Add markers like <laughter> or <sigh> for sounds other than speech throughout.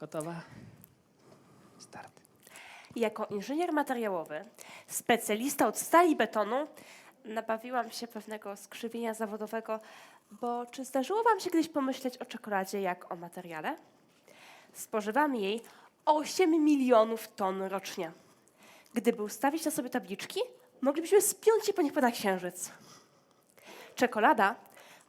Gotowa? Start. Jako inżynier materiałowy, specjalista od stali i betonu, nabawiłam się pewnego skrzywienia zawodowego, bo czy zdarzyło Wam się kiedyś pomyśleć o czekoladzie jak o materiale? Spożywamy jej 8 milionów ton rocznie. Gdyby ustawić na sobie tabliczki, moglibyśmy spiąć się po nich na księżyc. Czekolada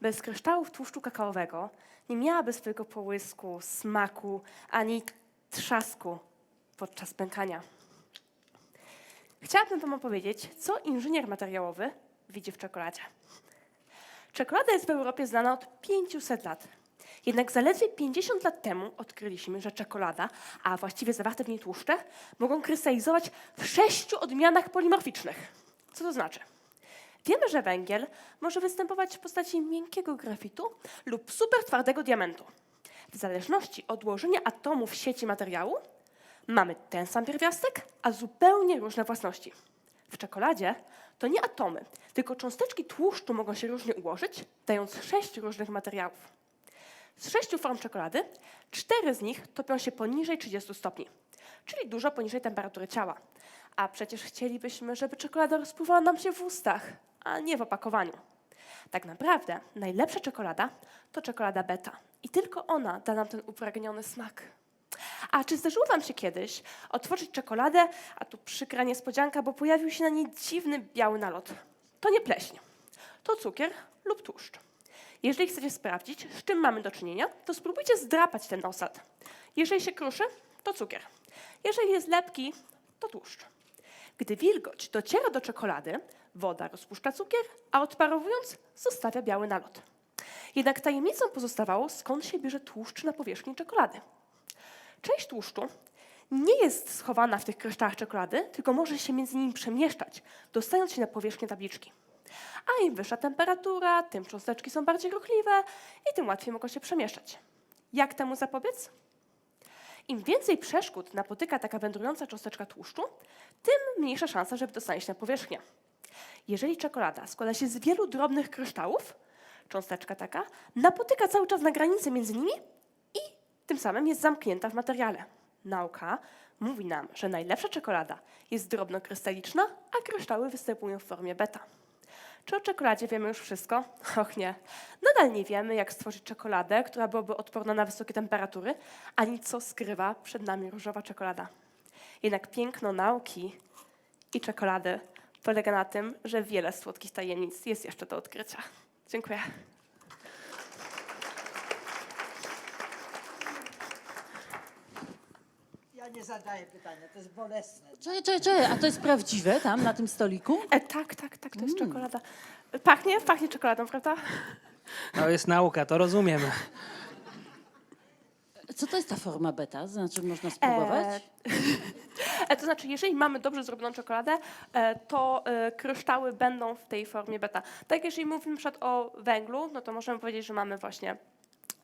bez kryształów tłuszczu kakaowego nie miałaby swojego połysku, smaku ani trzasku podczas pękania. Chciałabym Wam opowiedzieć, co inżynier materiałowy widzi w czekoladzie. Czekolada jest w Europie znana od 500 lat. Jednak zaledwie 50 lat temu odkryliśmy, że czekolada, a właściwie zawarte w niej tłuszcze, mogą krystalizować w sześciu odmianach polimorficznych. Co to znaczy? Wiemy, że węgiel może występować w postaci miękkiego grafitu lub super twardego diamentu. W zależności od ułożenia atomów sieci materiału mamy ten sam pierwiastek, a zupełnie różne własności. W czekoladzie to nie atomy, tylko cząsteczki tłuszczu mogą się różnie ułożyć, dając sześć różnych materiałów. Z sześciu form czekolady, cztery z nich topią się poniżej 30 stopni, czyli dużo poniżej temperatury ciała. A przecież chcielibyśmy, żeby czekolada rozpływała nam się w ustach, a nie w opakowaniu. Tak naprawdę najlepsza czekolada to czekolada beta i tylko ona da nam ten upragniony smak. A czy zdarzyło Wam się kiedyś otworzyć czekoladę, a tu przykra niespodzianka, bo pojawił się na niej dziwny biały nalot? To nie pleśń, to cukier lub tłuszcz. Jeżeli chcecie sprawdzić, z czym mamy do czynienia, to spróbujcie zdrapać ten osad. Jeżeli się kruszy, to cukier. Jeżeli jest lepki, to tłuszcz. Gdy wilgoć dociera do czekolady, woda rozpuszcza cukier, a odparowując zostawia biały nalot. Jednak tajemnicą pozostawało, skąd się bierze tłuszcz na powierzchni czekolady. Część tłuszczu nie jest schowana w tych kryształach czekolady, tylko może się między nimi przemieszczać, dostając się na powierzchnię tabliczki. A im wyższa temperatura, tym cząsteczki są bardziej ruchliwe i tym łatwiej mogą się przemieszczać. Jak temu zapobiec? Im więcej przeszkód napotyka taka wędrująca cząsteczka tłuszczu, tym mniejsza szansa, żeby dostanie się na powierzchnię. Jeżeli czekolada składa się z wielu drobnych kryształów, cząsteczka taka napotyka cały czas na granicę między nimi i tym samym jest zamknięta w materiale. Nauka mówi nam, że najlepsza czekolada jest drobnokrystaliczna, a kryształy występują w formie beta. Czy o czekoladzie wiemy już wszystko? <laughs> Och nie. Nadal nie wiemy, jak stworzyć czekoladę, która byłaby odporna na wysokie temperatury, ani co skrywa przed nami różowa czekolada. Jednak piękno nauki i czekolady polega na tym, że wiele słodkich tajemnic jest jeszcze do odkrycia. Dziękuję. Ja nie zadaję pytania, to jest bolesne. Czekaj, czekaj, czekaj, a to jest prawdziwe tam na tym stoliku? E, tak, tak, tak, to jest czekolada. E, Pachnie? Pachnie czekoladą, prawda? To jest nauka, to rozumiem. Co to jest ta forma beta? Znaczy można spróbować? <laughs> E, to znaczy, jeżeli mamy dobrze zrobioną czekoladę, e, to e, kryształy będą w tej formie beta. Tak, jeżeli mówimy na przykład o węglu, no to możemy powiedzieć, że mamy właśnie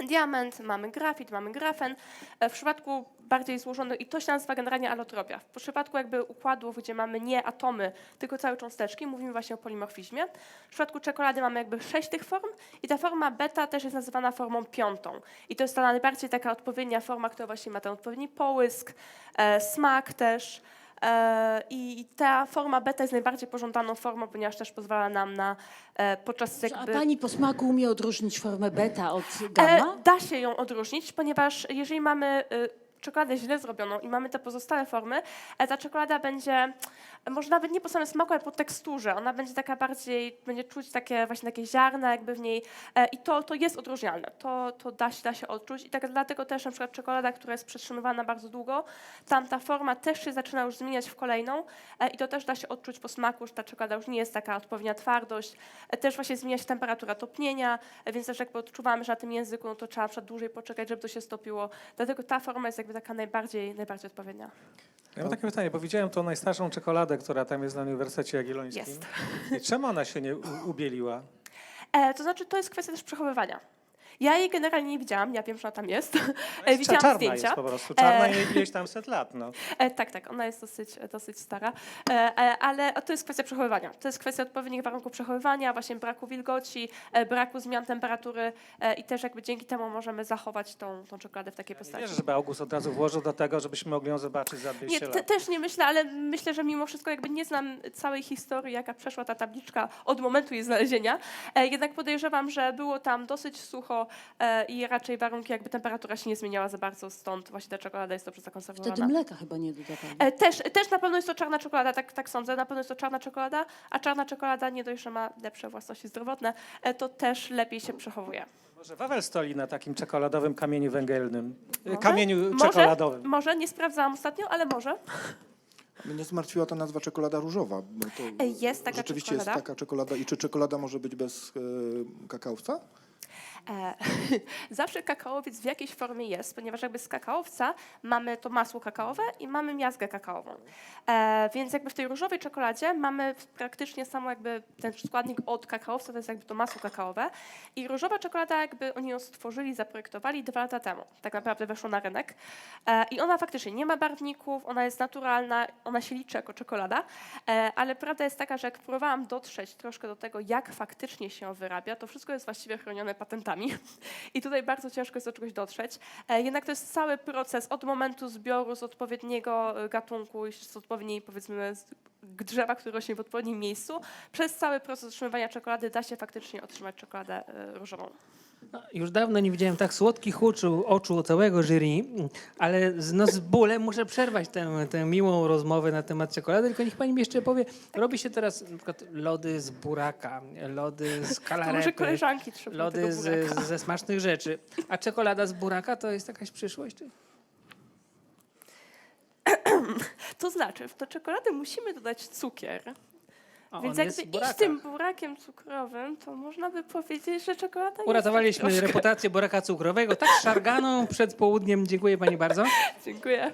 diament, mamy grafit, mamy grafen. E, w przypadku bardziej złożonych, i to się nazywa generalnie alotropia. W przypadku jakby układów, gdzie mamy nie atomy, tylko całe cząsteczki, mówimy właśnie o polimorfizmie. W przypadku czekolady mamy jakby sześć tych form i ta forma beta też jest nazywana formą piątą. I to jest ta najbardziej taka odpowiednia forma, która właśnie ma ten odpowiedni połysk, e, smak też. E, I ta forma beta jest najbardziej pożądaną formą, ponieważ też pozwala nam na e, podczas A jakby... pani po smaku umie odróżnić formę beta od E, gamma? da się ją odróżnić, ponieważ jeżeli mamy e, czekoladę źle zrobioną i mamy te pozostałe formy, e, ta czekolada będzie, może nawet nie po samym smaku, ale po teksturze. Ona będzie taka bardziej, będzie czuć takie właśnie takie ziarna jakby w niej e, i to, to jest odróżnialne. To, to da, się, da się odczuć i tak dlatego też na przykład czekolada, która jest przetrzymywana bardzo długo, tam ta forma też się zaczyna już zmieniać w kolejną e, i to też da się odczuć po smaku, że ta czekolada już nie jest taka odpowiednia twardość. E, Też właśnie zmienia się temperatura topnienia, więc też jakby odczuwamy, że na tym języku no to trzeba dłużej poczekać, żeby to się stopiło. Dlatego ta forma jest jakby taka najbardziej, najbardziej odpowiednia. Ja mam takie pytanie, bo widziałem tą najstarszą czekoladę, która tam jest na Uniwersytecie Jagiellońskim. Jest. I czemu ona się nie u- ubieliła? E, to znaczy, to jest kwestia też przechowywania. Ja jej generalnie nie widziałam, ja wiem, że ona tam jest. <laughs> Jest E, widziałam czarna zdjęcia. jest po prostu. Czarna E, ileś tam set lat. No. <laughs> E, tak, tak, ona jest dosyć, dosyć stara, e, ale to jest kwestia przechowywania. To jest kwestia odpowiednich warunków przechowywania, właśnie braku wilgoci, e, braku zmian temperatury e, i też jakby dzięki temu możemy zachować tą, tą czekoladę w takiej Nie postaci. wierzę, żeby August od razu włożył do tego, żebyśmy mogli ją zobaczyć za Nie, 200 te, lat. też nie myślę, ale myślę, że mimo wszystko jakby nie znam całej historii, jaka przeszła ta tabliczka od momentu jej znalezienia. E, jednak podejrzewam, że było tam dosyć sucho e, i raczej warunki, jakby temperatura się nie zmieniała za bardzo, stąd właśnie ta czekolada jest dobrze zakonserwowana. Wtedy mleka chyba nie dodawali. E, Też, też na pewno jest to czarna czekolada, tak, tak sądzę. Na pewno jest to czarna czekolada, a czarna czekolada nie dość, że ma lepsze własności zdrowotne, e, to też lepiej się przechowuje. Może Wawel stoi na takim czekoladowym kamieniu węgielnym. Może? Kamieniu Może? czekoladowym. Może, nie sprawdzałam ostatnio, ale może. Mnie zmartwiła ta nazwa czekolada różowa. Bo to jest taka rzeczywiście czekolada. jest taka czekolada. I czy czekolada może być bez e, kakaowca? E, <laughs> zawsze kakaowiec w jakiejś formie jest, ponieważ jakby z kakaowca mamy to masło kakaowe i mamy miazgę kakaową. E, więc jakby w tej różowej czekoladzie mamy praktycznie samo jakby ten składnik od kakaowca, to jest jakby to masło kakaowe. I różowa czekolada jakby oni ją stworzyli, zaprojektowali dwa lata temu. Tak naprawdę weszło na rynek. E, I ona faktycznie nie ma barwników, ona jest naturalna, ona się liczy jako czekolada, e, ale prawda jest taka, że jak próbowałam dotrzeć troszkę do tego, jak faktycznie się wyrabia, to wszystko jest właściwie chronione patentami. I tutaj bardzo ciężko jest do czegoś dotrzeć. E, Jednak to jest cały proces od momentu zbioru z odpowiedniego e, gatunku, z odpowiedniej powiedzmy drzewa, które rośnie w odpowiednim miejscu, przez cały proces otrzymywania czekolady da się faktycznie otrzymać czekoladę e, różową. No, już dawno nie widziałem tak słodkich oczu, oczu całego jury, ale z, no, z bólem muszę przerwać tę, tę miłą rozmowę na temat czekolady, tylko niech pani mi jeszcze powie, robi się teraz na przykład lody z buraka, lody z może kalarepy, koleżanki trzeba lody z, ze smacznych rzeczy, a czekolada z buraka to jest jakaś przyszłość? Czy? To znaczy, w tę czekoladę musimy dodać cukier. O, Więc on jakby jest w iść burakach. tym burakiem cukrowym, to można by powiedzieć, że czekolada jest Uratowaliśmy reputację buraka cukrowego tak szarganą przed południem. Dziękuję pani bardzo. <laughs> Dziękuję.